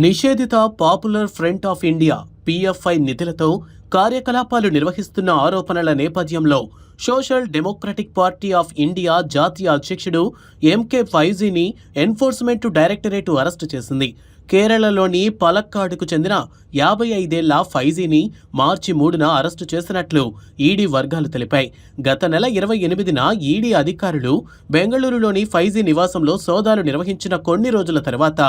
నిషేధిత popular front of India PFI నిధులతో కార్యకలాపాలు నిర్వహిస్తున్న ఆరోపణల నేపథ్యంలో social democratic party of India జాతీయ అధ్యక్షుడు ఎంకే ఫైజీని ఎన్ఫోర్స్మెంట్ డైరెక్టరేట్ అరెస్టు చేసింది. కేరళలోని పలక్కాడుకు చెందిన యాభై ఐదేళ్ళ ఫైజీని మార్చి మూడున అరెస్టు చేసినట్లు ఈడీ వర్గాలు తెలిపాయి. గత నెల ఇరవై ఎనిమిదిన ఈడీ అధికారులు బెంగళూరులోని ఫైజీ నివాసంలో సోదాలు నిర్వహించిన కొన్ని రోజుల తర్వాత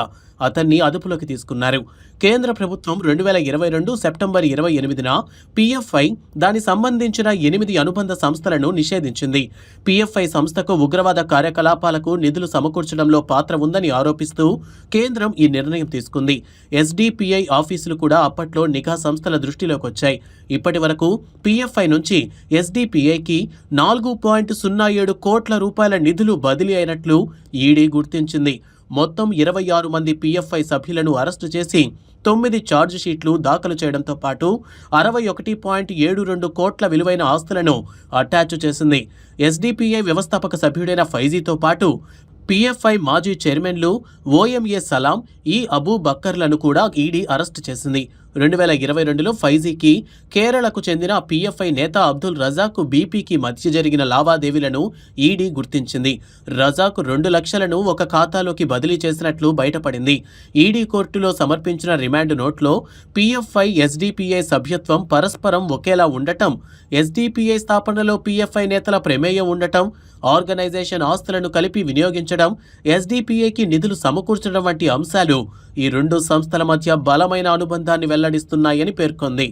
అతన్ని అదుపులోకి తీసుకున్నారు. కేంద్ర ప్రభుత్వం రెండు వేల ఇరవై రెండు సెప్టెంబర్ ఇరవై ఎనిమిదిన పిఎఫ్ఐ దాని సంబంధించిన ఎనిమిది అనుబంధ సంస్థలను నిషేధించింది. పిఎఫ్ఐ సంస్థకు ఉగ్రవాద కార్యకలాపాలకు నిధులు సమకూర్చడంలో పాత్ర ఉందని ఆరోపిస్తూ కేంద్రం ఈ నిర్ణయం తీసుకుంది. ఎస్డిపిఐ ఆఫీసులు కూడా అప్పట్లో నిఘా సంస్థల దృష్టిలోకి వచ్చాయి. ఇప్పటి వరకు పిఎఫ్ఐ నుంచి ఎస్డిపిఐకి నాలుగు పాయింట్ సున్నా ఏడు కోట్ల రూపాయల నిధులు బదిలీ అయినట్లు ఈడీ గుర్తించింది. మొత్తం ఇరవై ఆరు మంది పిఎఫ్ఐ సభ్యులను అరెస్టు చేసి తొమ్మిది ఛార్జ్ షీట్లు దాఖలు చేయడంతో పాటు అరవై ఒకటి పాయింట్ ఏడు రెండు కోట్ల విలువైన ఆస్తులను అటాచ్ చేసింది. ఎస్డిపిఐ వ్యవస్థాపక సభ్యుడైన ఫైజీతో పాటు పిఎఫ్ఐ మాజీ చైర్మన్లు ఓఎంఏ సలాం ఈ అబూ బక్కర్లను కూడా ఈడీ అరెస్టు చేసింది. రెండు వేల ఇరవై రెండులో ఫైజీకి కేరళకు చెందిన పిఎఫ్ఐ నేత అబ్దుల్ రజాకు బీపీకి మధ్య జరిగిన లావాదేవీలను ఈడీ గుర్తించింది. రజాకు రెండు లక్షలను ఒక ఖాతాలోకి బదిలీ చేసినట్లు బయటపడింది. ఈడీ కోర్టులో సమర్పించిన రిమాండ్ నోట్లో పిఎఫ్ఐ ఎస్డిపిఐ సభ్యత్వం పరస్పరం ఒకేలా ఉండటం ఎస్డిపిఐ స్థాపనలో పిఎఫ్ఐ నేతల ప్రమేయం ఉండటం ఆర్గనైజేషన్ ఆస్తులను కలిపి వినియోగించడం ఎస్డిపిఐకి నిధులు సమకూర్చడం వంటి అంశాలు ఈ రెండు సంస్థల మధ్య బలమైన అనుబంధాన్ని వెల్లడిస్తున్నాయని పేర్కొంది.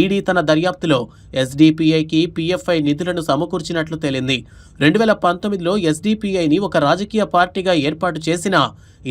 ఈడీ తన దర్యాప్తులో ఎస్డిపిఐకి పిఎఫ్ఐ నిధులను సమకూర్చినట్లు తేలింది. రెండు వేల పంతొమ్మిదిలో ఎస్డిపిఐని ఒక రాజకీయ పార్టీగా ఏర్పాటు చేసినా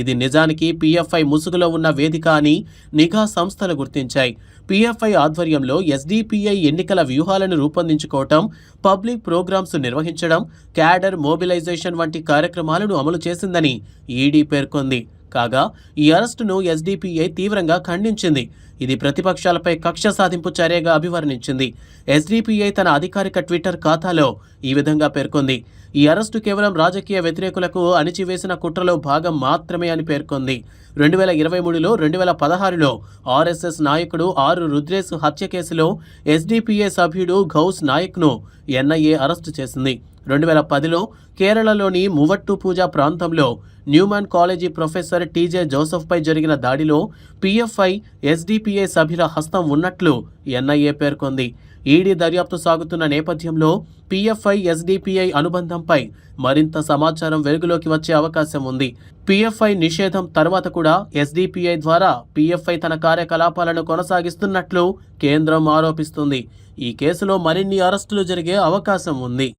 ఇది నిజానికి పిఎఫ్ఐ ముసుగులో ఉన్న వేదిక అని నిఘా సంస్థలు గుర్తించాయి. పిఎఫ్ఐ ఆధ్వర్యంలో ఎస్డిపిఐ ఎన్నికల వ్యూహాలను రూపొందించుకోవటం పబ్లిక్ ప్రోగ్రామ్స్ నిర్వహించడం క్యాడర్ మొబిలైజేషన్ వంటి కార్యక్రమాలను అమలు చేసిందని ఈడీ పేర్కొంది. కాగా ఈ అరెస్టును ఎస్డిపిఐ తీవ్రంగా ఖండించింది. ఇది ప్రతిపక్షాలపై కక్ష సాధింపు చర్యగా అభివర్ణించింది. ఎస్డిపిఐ తన అధికారిక ట్విట్టర్ ఖాతాలో ఈ విధంగా పేర్కొంది. ఈ అరెస్టు కేవలం రాజకీయ వ్యతిరేకులకు అణిచివేసిన కుట్రలో భాగం మాత్రమే అని పేర్కొంది. రెండు వేల ఇరవై మూడులో రెండు వేల పదహారులో ఆర్ఎస్ఎస్ నాయకుడు ఆరు రుద్రేష్ హత్య కేసులో ఎస్డిపిఐ సభ్యుడు గౌస్ నాయక్ను ఎన్ఐఏ అరెస్టు చేసింది. రెండు వేల పదిలో కేరళలోని మువట్టు పూజా ప్రాంతంలో Newman college professor T J జోసెఫ్పై జరిగిన దాడిలో పిఎఫ్ఐ ఎస్డిపిఐ సభ్యుల హస్తం ఉన్నట్లు ఎన్ఐఏ పేర్కొంది. ఈడీ దర్యాప్తు సాగుతున్న నేపథ్యంలో పిఎఫ్ఐ ఎస్డిపిఐ అనుబంధంపై మరింత సమాచారం వెలుగులోకి వచ్చే అవకాశం ఉంది. పిఎఫ్ఐ నిషేధం తర్వాత కూడా ఎస్డిపిఐ ద్వారా పిఎఫ్ఐ తన కార్యకలాపాలను కొనసాగిస్తున్నట్లు కేంద్రం ఆరోపిస్తుంది. ఈ కేసులో మరిన్ని అరెస్టులు జరిగే అవకాశం ఉంది.